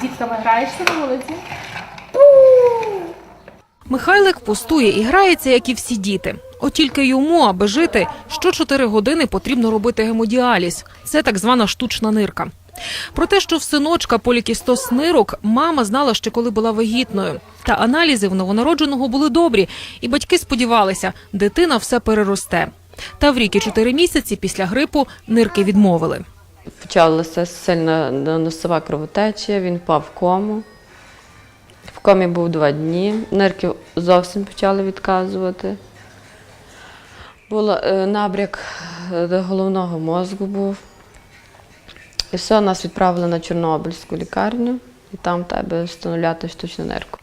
З дітками граєшся на вулиці? Михайлик пустує і грається, як і всі діти. От тільки йому, аби жити, що 4 години потрібно робити гемодіаліз. Це так звана штучна нирка. Про те, що в синочка полікістоз нирок, мама знала ще коли була вагітною. Та аналізи в новонародженого були добрі, і батьки сподівалися, дитина все переросте. Та в рік і 4 місяці після грипу нирки відмовили. Почалася сильна носова кровотеча, він впав в кому. В комі був два дні. Нирки зовсім почали відказувати. Було е, набряк е, головного мозку був. І все, нас відправили на Чорнобильську лікарню, і там тебе встановляти штучну нирку.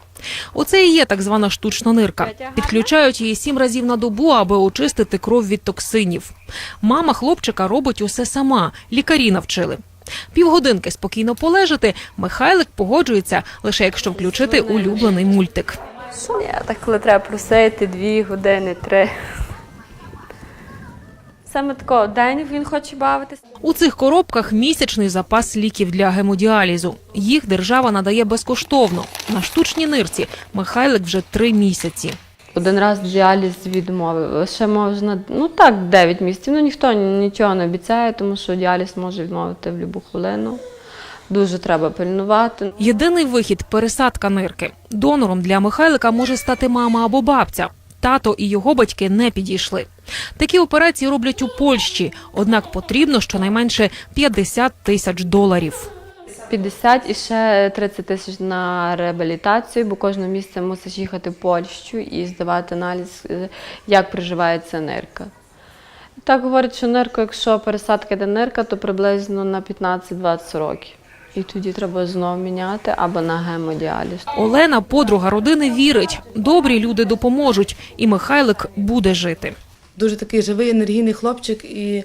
Оце і є так звана штучна нирка. Підключають її сім разів на добу, аби очистити кров від токсинів. Мама хлопчика робить усе сама. Лікарі навчили. Півгодинки спокійно полежати. Михайлик погоджується лише якщо включити улюблений мультик. Ні, так коли треба просити дві години, три. Саме такого день він хоче бавитися. У цих коробках місячний запас ліків для гемодіалізу. Їх держава надає безкоштовно. На штучній нирці Михайлик вже три місяці. Один раз діаліз відмовив. Ще можна, ну так, 9 місяців. Ну ніхто нічого не обіцяє, тому що діаліз може відмовити в будь-яку хвилину. Дуже треба пильнувати. Єдиний вихід пересадка нирки. Донором для Михайлика може стати мама або бабця. Тато і його батьки не підійшли. Такі операції роблять у Польщі, однак потрібно щонайменше 50 тисяч доларів. 50 і ще 30 тисяч на реабілітацію, бо кожного місяця мусиш їхати в Польщу і здавати аналіз, е, як приживається нирка. Так говорять, що нирка, якщо пересадка йде нирка, то приблизно на 15-20 років. І тоді треба знову міняти або на гемодіаліз. Олена, подруга родини, вірить, добрі люди допоможуть, і Михайлик буде жити. дуже такий живий, енергійний хлопчик. І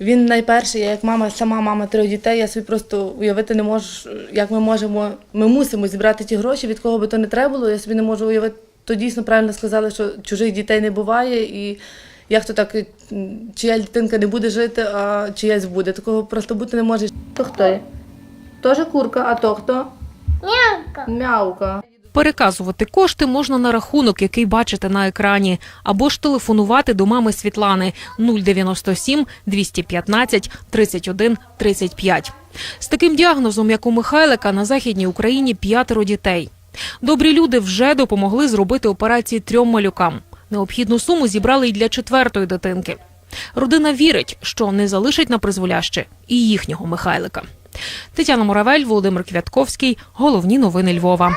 він найперший, я як мама, сама мама трьох дітей. Я собі просто уявити не можу, як ми можемо. Ми мусимо зібрати ті гроші, від кого би то не треба було. Я собі не можу уявити. То дійсно правильно сказали, що чужих дітей не буває, і як то так, чия дитинка не буде жити, а чиясь буде. Такого просто бути не може. То хто є? Тоже курка, а то хто? Мявка. Мявка. Переказувати кошти можна на рахунок, який бачите на екрані, або ж телефонувати до мами Світлани 097 215 31 35. З таким діагнозом, як у Михайлика, на західній Україні п'ятеро дітей. Добрі люди вже допомогли зробити операції трьом малюкам. Необхідну суму зібрали й для четвертої дитинки. Родина вірить, що не залишить на призволяще і їхнього Михайлика. Тетяна Муравель, Володимир Квятковський. Головні новини Львова.